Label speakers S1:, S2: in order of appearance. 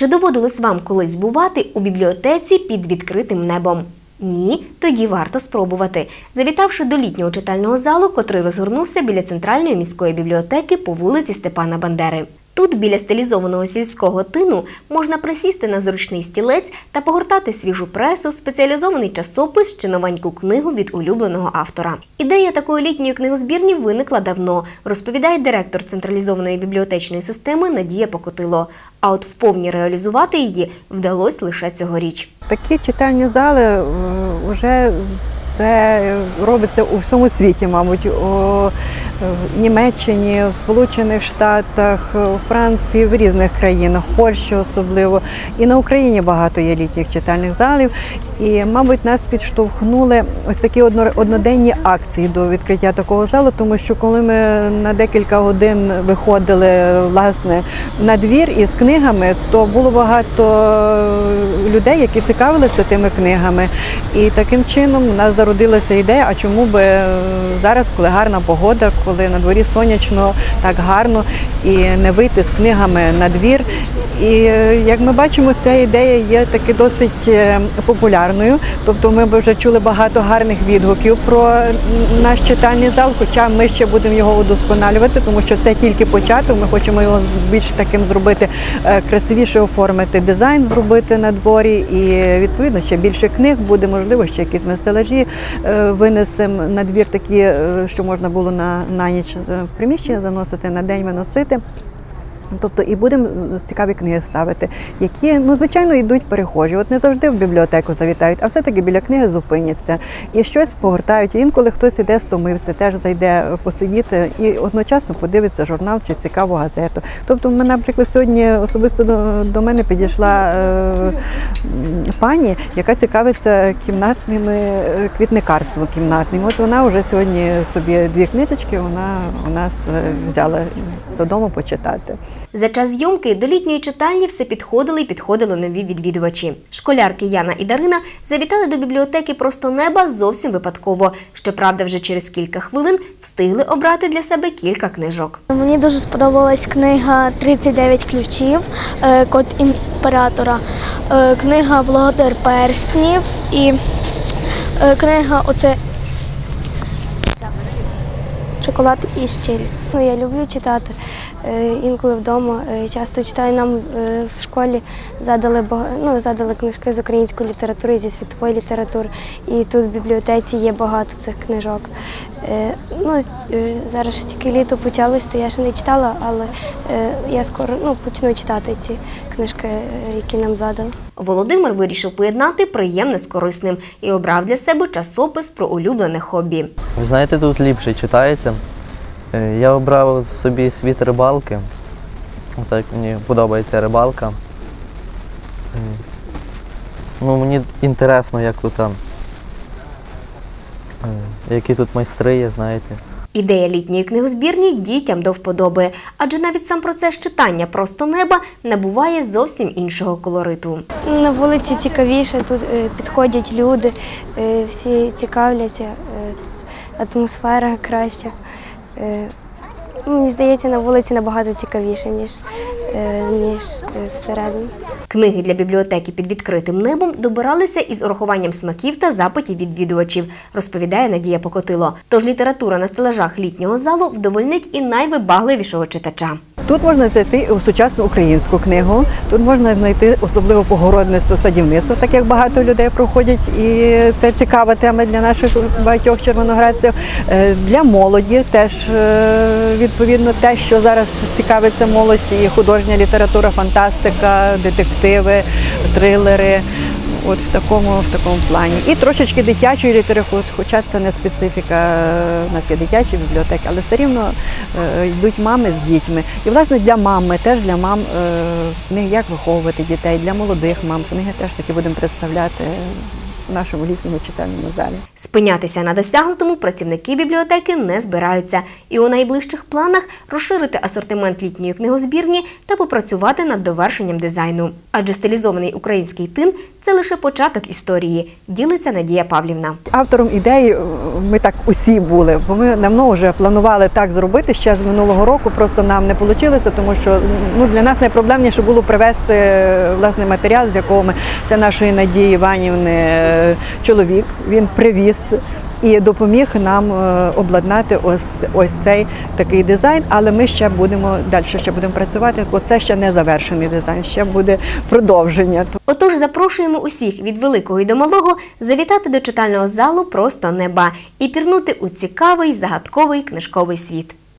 S1: Чи доводилось вам колись бувати у бібліотеці під відкритим небом? Ні, тоді варто спробувати. Завітавши до літнього читального залу, котрий розгорнувся біля центральної міської бібліотеки по вулиці Степана Бандери. Тут, біля стилізованого сільського тину, можна присісти на зручний стілець та погортати свіжу пресу, спеціалізований часопис чи новеньку книгу від улюбленого автора. Ідея такої літньої книгозбірні виникла давно, розповідає директор централізованої бібліотечної системи Надія Покотило. А от вповні реалізувати її вдалося лише цьогоріч.
S2: Такі читальні зали вже це робиться у всьому світі, мабуть, в Німеччині, в Сполучених Штатах, у Франції, в різних країнах, в Польщі особливо. І на Україні багато є літніх читальних залів. І, мабуть, нас підштовхнули ось такі одно- одноденні акції до відкриття такого залу, тому що коли ми на декілька годин виходили власне на двір із книгами, то було багато людей, які цікавилися тими книгами. І таким чином у нас зародилася ідея, а чому би зараз, коли гарна погода, коли на дворі сонячно, так гарно, і не вийти з книгами на двір. І е, як ми бачимо, ця ідея є таки досить е, популярною. Тобто ми вже чули багато гарних відгуків про наш читальний зал, хоча ми ще будемо його удосконалювати, тому що це тільки початок. Ми хочемо його більш таким зробити е, красивіше оформити дизайн, зробити на дворі. І відповідно ще більше книг буде, можливо, ще якісь ми стелажі винесемо на двір такі, що можна було на, на ніч е, приміщення заносити, на день виносити. Тобто і будемо цікаві книги ставити, які ну звичайно йдуть перехожі. От не завжди в бібліотеку завітають, а все-таки біля книги зупиняться і щось погортають. Інколи хтось іде стомився, теж зайде посидіти і одночасно подивиться журнал чи цікаву газету. Тобто, ми, наприклад, сьогодні особисто до, до мене підійшла е, пані, яка цікавиться кімнатними е, квітникарством кімнатним. От вона вже сьогодні собі дві книжечки вона у нас е, взяла додому почитати.
S1: За час зйомки до літньої читальні все підходили і підходили нові відвідувачі. Школярки Яна і Дарина завітали до бібліотеки просто неба зовсім випадково. Щоправда, вже через кілька хвилин встигли обрати для себе кілька книжок.
S3: Мені дуже сподобалась книга «39 ключів. е, Код імператора, е, книга Володар перснів і е, книга оце ця, Шоколад і щіль. Ну, я люблю читати. е, Інколи вдома е, часто читаю. Нам е, в школі задали ну, задали книжки з української літератури, зі світової літератури. І тут в бібліотеці є багато цих книжок. Ну, зараз тільки літо почалось, то я ще не читала, але я скоро ну, почну читати ці книжки, які нам задали.
S1: Володимир вирішив поєднати приємне з корисним і обрав для себе часопис про улюблене хобі.
S4: Ви знаєте, тут ліпше читається. Е, Я обрав собі світ рибалки. Так мені подобається рибалка. Е, Ну, мені інтересно, як тут там. е, Які тут майстри є, знаєте.
S1: Ідея літньої книгозбірні дітям до вподоби, адже навіть сам процес читання просто неба набуває зовсім іншого колориту.
S3: На вулиці цікавіше, тут підходять люди, всі цікавляться, атмосфера краща. Е, Мені здається, на вулиці набагато цікавіше, ніж, е, ніж е, всередині.
S1: Книги для бібліотеки під відкритим небом добиралися із урахуванням смаків та запитів відвідувачів, розповідає Надія Покотило. Тож література на стелажах літнього залу вдовольнить і найвибагливішого читача.
S2: Тут можна знайти сучасну українську книгу, тут можна знайти особливо погородництво, садівництво, так як багато людей проходять, і це цікава тема для наших багатьох червоноградців. Е, Для молоді теж е, відповідно те, що зараз цікавиться молодь, і художня література, фантастика, детективи, трилери. От в такому, в такому плані. І трошечки дитячої літератури, хоча це не специфіка, у нас є дитячі бібліотеки, але все рівно е, йдуть мами з дітьми. І власне для мами, теж для мам е, книги, як виховувати дітей, для молодих мам. Книги теж таки будемо представляти. В нашому літньому читальному залі.
S1: Спинятися на досягнутому працівники бібліотеки не збираються, і у найближчих планах розширити асортимент літньої книгозбірні та попрацювати над довершенням дизайну. Адже стилізований український тин це лише початок історії, ділиться Надія Павлівна.
S2: Автором ідеї е, ми так усі були, бо ми давно вже планували так зробити ще з минулого року. Просто нам не вийшло, тому що ну для нас найпроблемніше було привезти е, власне матеріал, з якого ми це нашої Надії Іванівни е, чоловік. Він привіз. І допоміг нам е, обладнати ось ось цей такий дизайн, але ми ще будемо далі ще будемо працювати, бо це ще не завершений дизайн, ще буде продовження.
S1: Отож, запрошуємо усіх від великого і до малого завітати до читального залу просто неба і пірнути у цікавий загадковий книжковий світ.